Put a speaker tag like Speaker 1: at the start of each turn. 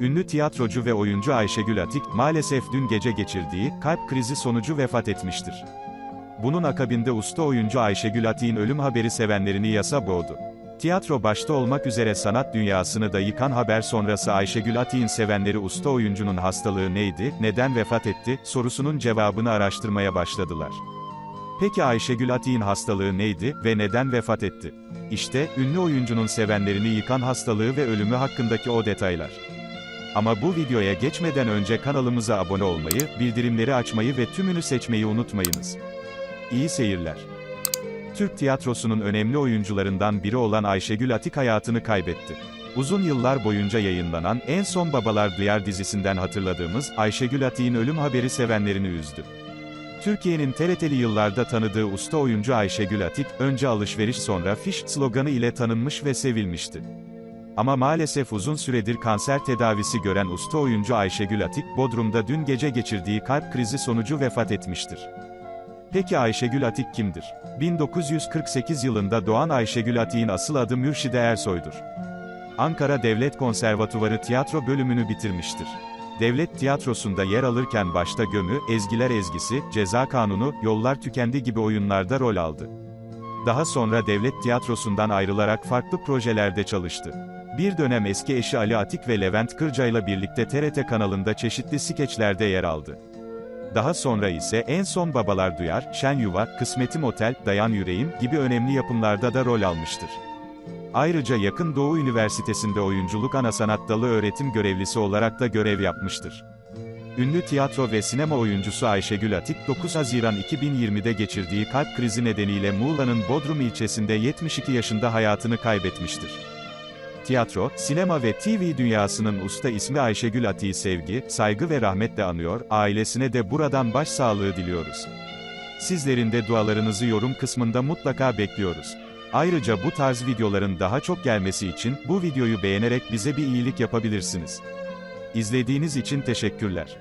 Speaker 1: Ünlü tiyatrocu ve oyuncu Ayşegül Atik, maalesef dün gece geçirdiği kalp krizi sonucu vefat etmiştir. Bunun akabinde usta oyuncu Ayşegül Atik'in ölüm haberi sevenlerini yasa boğdu. Tiyatro başta olmak üzere sanat dünyasını da yıkan haber sonrası Ayşegül Atik'in sevenleri usta oyuncunun hastalığı neydi, neden vefat etti, sorusunun cevabını araştırmaya başladılar. Peki Ayşegül Atik'in hastalığı neydi ve neden vefat etti? İşte, ünlü oyuncunun sevenlerini yıkan hastalığı ve ölümü hakkındaki o detaylar. Ama bu videoya geçmeden önce kanalımıza abone olmayı, bildirimleri açmayı ve tümünü seçmeyi unutmayınız. İyi seyirler. Türk tiyatrosunun önemli oyuncularından biri olan Ayşegül Atik hayatını kaybetti. Uzun yıllar boyunca yayınlanan En Son Babalar Duyar dizisinden hatırladığımız Ayşegül Atik'in ölüm haberi sevenlerini üzdü. Türkiye'nin TRT'li yıllarda tanıdığı usta oyuncu Ayşegül Atik, önce alışveriş sonra fiş sloganı ile tanınmış ve sevilmişti. Ama maalesef uzun süredir kanser tedavisi gören usta oyuncu Ayşegül Atik, Bodrum'da dün gece geçirdiği kalp krizi sonucu vefat etmiştir. Peki Ayşegül Atik kimdir? 1948 yılında doğan Ayşegül Atik'in asıl adı Mürşide Ersoy'dur. Ankara Devlet Konservatuvarı tiyatro bölümünü bitirmiştir. Devlet tiyatrosunda yer alırken başta Gömü, Ezgiler Ezgisi, Ceza Kanunu, Yollar Tükendi gibi oyunlarda rol aldı. Daha sonra devlet tiyatrosundan ayrılarak farklı projelerde çalıştı. Bir dönem eski eşi Ali Atik ve Levent Kırca ile birlikte TRT kanalında çeşitli skeçlerde yer aldı. Daha sonra ise En Son Babalar Duyar, Şen Yuva, Kısmetim Otel, Dayan Yüreğim gibi önemli yapımlarda da rol almıştır. Ayrıca Yakın Doğu Üniversitesi'nde oyunculuk ana sanat dalı öğretim görevlisi olarak da görev yapmıştır. Ünlü tiyatro ve sinema oyuncusu Ayşegül Atik, 9 Haziran 2020'de geçirdiği kalp krizi nedeniyle Muğla'nın Bodrum ilçesinde 72 yaşında hayatını kaybetmiştir. Tiyatro, sinema ve TV dünyasının usta ismi Ayşegül Atik'i sevgi, saygı ve rahmetle anıyor, ailesine de buradan başsağlığı diliyoruz. Sizlerin de dualarınızı yorum kısmında mutlaka bekliyoruz. Ayrıca bu tarz videoların daha çok gelmesi için, bu videoyu beğenerek bize bir iyilik yapabilirsiniz. İzlediğiniz için teşekkürler.